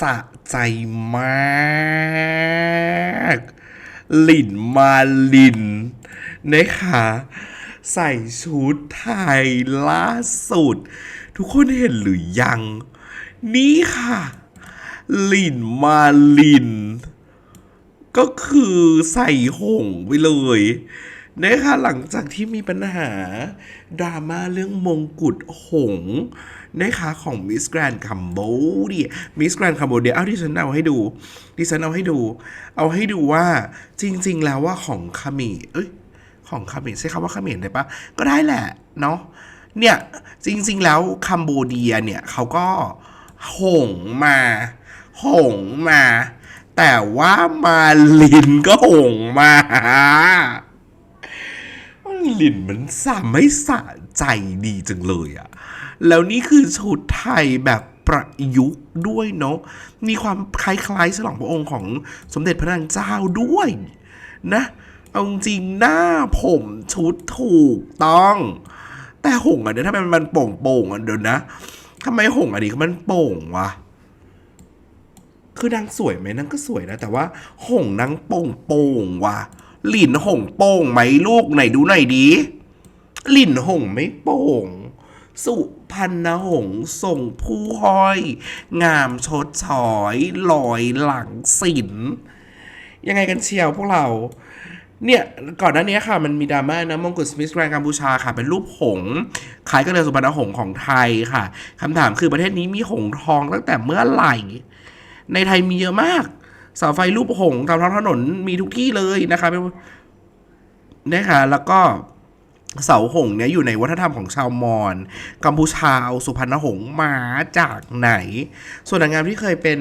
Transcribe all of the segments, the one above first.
สะใจมาก หลินมาลินนะคะใส่ชุดไทยล่าสุด ทุกคนเห็นหรือยัง นี่ค่ะ หลินมาลิน ก็คือใส่หงไปเลย นะคะหลังจากที่มีปัญหาดราม่าเรื่องมงกุฎหงนะคะของมิสแกรนคัมโบเดียมิสแกรนคัมโบเดียเอาที่ฉันเอาให้ดูที่ฉันเอาให้ดู เอาให้ดูว่าจริง ๆ แล้วว่าของคาเมิเอ้ยของคาเขมรใช้คำว่าคาเขมรได้ปะก็ได้แหละเนาะเนี่ยจริง ๆ แล้วคัมโบเดียเนี่ยเขาก็หงมาหงมา แต่ว่ามาลินก็หงมา ลินมันสาไม่สะใจดีจังเลยอะแล้วนี่คือชุดไทยแบบประยุกต์ด้วยเนาะ มีความคล้ายๆฉลองพระองค์ของสมเด็จพระนางเจ้าด้วยนะ เอาจริงๆหน้าผมชุดถูกต้อง แต่หงอะเดี๋ยวถ้ามันมันโป่งๆอะเดี๋ยวนะทำไมหงอะดิมันโป่งวะ คือนางสวยไหมนางก็สวยนะ แต่ว่าหงนางโป่งโป่งๆว่ะ หลินหงโป่งไหมลูกไหนดูหน่อยดีหลินหงไม่โป่ง สุพันนหงส่งผู้ห้อย งามชดฉอยลอยหลังศิลยังไงกันเชียวพวกเรา เนี่ย ก่อนหน้านี้ค่ะ มันมีดราม่านะมงกุฎสมิธแกรนกัมพูชาค่ะ เป็นรูปหงคล้ายกับเรือสุพรรณหงของไทยค่ะคำถามคือประเทศนี้มีหงทองตั้งแต่เมื่อไหร่ ในไทยมีเยอะมาก เสาไฟรูปหงส์ตามท้องถนนมีทุกที่เลยนะคะเป็นะคะแล้วก็เสาหงส์เนี่ยอยู่ในวัฒนธรรมของชาวมอญกัมพูชาเอาสุพรรณหงส์มาจากไหน ส่วนนางงามที่เคยเป็น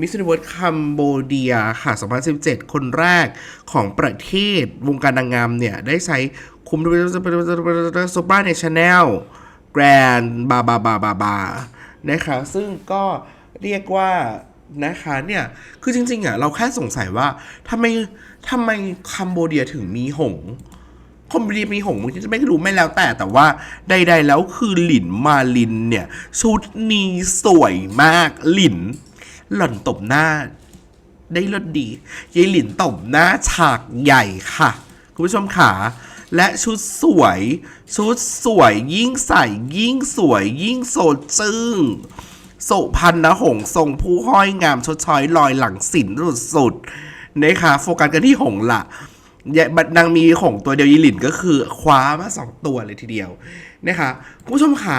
มิส s u นเวิร์สคัมโบเดียค่ะ 2017 คนแรกของประเทศวงการนางงามเนี่ย ได้ใช้คุมซูเปอร์ในชาแนลแกรนบาบาบาบาบานะคะซึ่งก็เรียกว่า นะคะเนี่ยคือจริงๆอะเราแค่สงสัยว่าทำไมทำไมคัมโบเดียถึงมีหงคอมเมดี้มีหงมึงจะไม่รู้ไม่แล้วแต่แต่ว่าใด ๆ แล้วคือหลินมาลินเนี่ย ชุดนี้สวยมากหลิน หล่อนตบหน้า ได้รสดียายหลินตบหน้าฉากใหญ่ค่ะ คุณผู้ชมขาและชุดสวย ชุดสวยยิ่งใส่ยิ่งสวยยิ่งโสดจึ้ง สุพันนะหงทรงผู้ห้อยงามชดช้อยลอยหลังสินสุดๆนะคะโฟกัสกันที่หงละยายบัดนางมีของตัวเดียวยีหลินก็คือคว้ามาสองตัวเลยทีเดียวนะคะคุณผู้ชมขา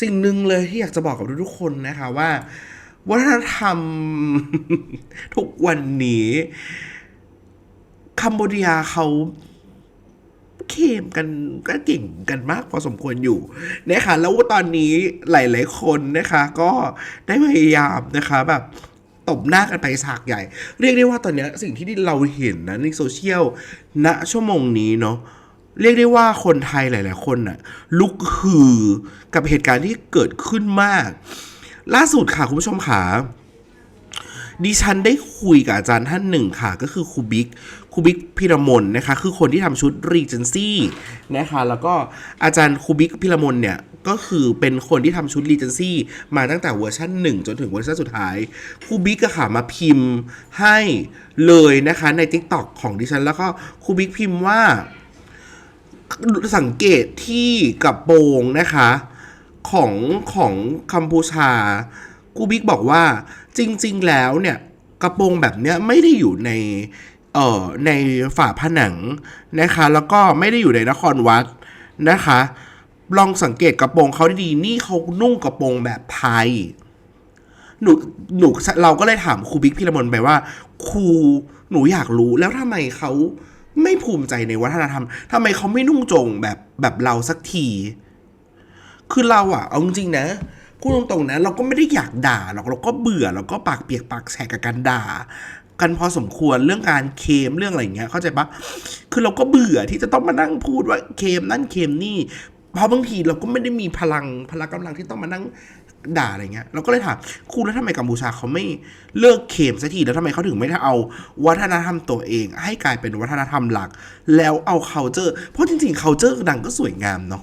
สิ่งหนึ่งเลยที่อยากจะบอกกับทุกๆคนนะคะว่า วัฒนธรรมทุกวันนี้คัมโบเดียเขา เข้มกันก็เก่งกันมากพอสมควรอยู่นะคะแล้วตอนนี้หลายๆคนนะคะก็ได้พยายามนะคะแบบตบหน้ากันไปฉากใหญ่ เรียกได้ว่าตอนนี้สิ่งที่เราเห็นนะในโซเชียลณชั่วโมงนี้เนาะเรียกได้ว่าคนไทยหลาย ๆ คนน่ะลุกฮือกับเหตุการณ์ที่เกิดขึ้นมาก ล่าสุดค่ะคุณผู้ชมค่ะ ดิฉันได้คุยกับอาจารย์ท่านหนึ่งค่ะ ก็คือครูบิ๊กครูบิ๊กพิรมนนะคะ คือคนที่ทำชุดรีเจนซี่นะคะ แล้วก็อาจารย์ครูบิ๊กพิรมนเนี่ยก็คือเป็นคนที่ทำชุดรีเจนซี่มาตั้งแต่เวอร์ชัน1 จนถึงเวอร์ชันสุดท้ายครูบิ๊กก็ค่ะมาพิมพ์ให้เลยนะคะใน TikTok ของดิฉัน แล้วก็ครูบิ๊กพิมพ์ว่าสังเกตที่กระโปรงนะคะ ของของกัมพูชา กูบิ๊กบอกว่าจริง ๆ แล้วเนี่ยกระโปรงแบบเนี้ยไม่ได้อยู่ในเอ่อในฝาผนังนะคะ แล้วก็ไม่ได้อยู่ในนครวัดนะคะ ลองสังเกตกระโปรงเขาดีๆนี่เขานุ่งกระโปรงแบบไทยหนูหนูเราก็เลยถามครูบิ๊กพิรมนไปว่าครูหนูอยากรู้แล้วทำไมเขาไม่ภูมิใจในวัฒนธรรมทำไมเขาไม่นุ่งจงแบบแบบเราสักที คือเราอะเอาจริงนะ พูดตรงๆนะเราก็ไม่ได้อยากด่าหรอกเราก็เบื่อเราก็ปากเปียกปากแฉกกับการด่า กันพอสมควรเรื่องการเคมเรื่องอะไรอย่างเงี้ยเข้าใจปะคือเราก็เบื่อที่จะต้องมานั่งพูดว่าเคมนั่นเคมนี่เพราะบางทีเราก็ไม่ได้มีพลังพลังกำลังที่ต้องมานั่งด่าอะไรเงี้ยเราก็เลยถามครูแล้วทำไมกัมพูชาเขาไม่เลิกเคมสักทีแล้วทำไมเขาถึงไม่เอาวัฒนธรรมตัวเอง ให้กลายเป็นวัฒนธรรมหลัก แล้วเอา culture เพราะจริงๆ culture ดังก็สวยงามเนาะ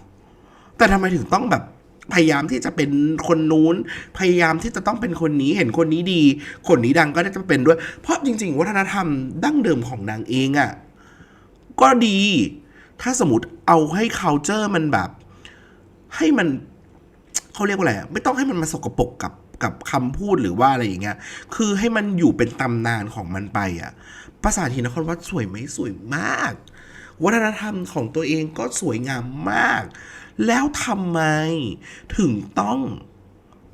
แต่ทำไมถึงต้องแบบ พยายามที่จะเป็นคนนู้น พยายามที่จะต้องเป็นคนนี้เห็นคนนี้ดี คนนี้ดังก็ได้จะเป็นด้วย เพราะจริง ๆ วัฒนธรรมดั้งเดิมของนางเองอะ่ะก็ดี ถ้าสมมติเอาให้ culture มันแบบ ให้มันเขาเรียกว่าอะไรไม่ต้องให้มันมาสกปรกกับกับคำพูดหรือว่าอะไรอย่างเงี้ย คือให้มันอยู่เป็นตำนานของมันไปอะ่ะภาษาทีนครวัดสวยไหมสวยมาก วัฒนธรรมของตัวเองก็สวยงามมากแล้วทำไมถึงต้อง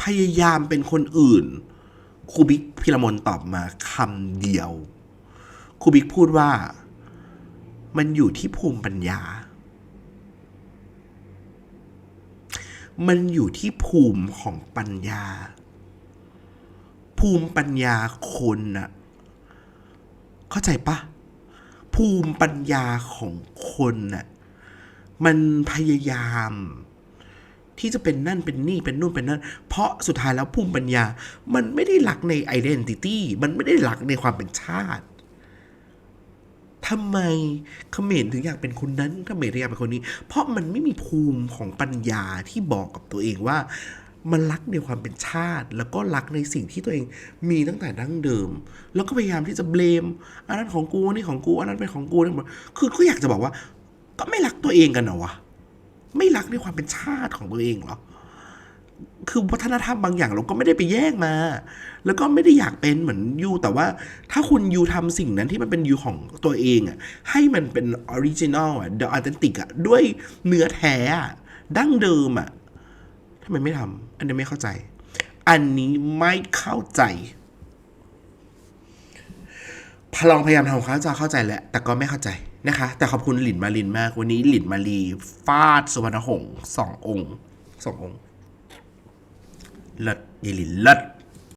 พยายามเป็นคนอื่นครูบิ๊กพิรมนตอบมาคำเดียวครูบิ๊กพูดว่า มันอยู่ที่ภูมิปัญญา มันอยู่ที่ภูมิของปัญญา ภูมิปัญญาคนน่ะ เข้าใจปะ ภูมิปัญญาของคนน่ะ มันพยายาม ที่จะเป็นนั่นเป็นนี่เป็นนู่นเป็นนั่น เพราะสุดท้ายแล้วภูมิปัญญา มันไม่ได้หลักในไอดีนิตี้มันไม่ได้หลักในความเป็นชาติทำไมเขมรถึงอยากเป็นคนนั้นเขมรถึงอยากเป็นคนนี้ เพราะมันไม่มีภูมิของปัญญาที่บอกกับตัวเองว่า มันรักในความเป็นชาติ แล้วก็รักในสิ่งที่ตัวเองมีตั้งแต่ดั้งเดิม แล้วก็พยายามที่จะเบลมอันนั้นของกูนนี่ของกูอันนั้นเป็นของกูนี่หมดคือก็อยากจะบอกว่า ก็ไม่รักตัวเองกันเหรอวะ ไม่รักในความเป็นชาติของตัวเองเหรอ คือวัฒนธรรมบางอย่างเราก็ไม่ได้ไปแยกมา แล้วก็ไม่ได้อยากเป็นเหมือนยูแต่ว่า ถ้าคุณยูทำสิ่งนั้นที่มันเป็นยูของตัวเองอะ ให้มันเป็นออริจินอลอะเดอะออเทนติกอะ ด้วยเนื้อแท้อะดั้งเดิมอะทำไมไม่ทำอันนี้ไม่เข้าใจ อันนี้ไม่เข้าใจ พลองพยายามทำความเข้าใจเข้าใจแหละ แต่ก็ไม่เข้าใจนะคะ แต่ขอบคุณหลินมาลินมาก วันนี้หลินมาลีฟาดสุวรรณหงส์สององค์สององค์เลิศยีหลินเลิศ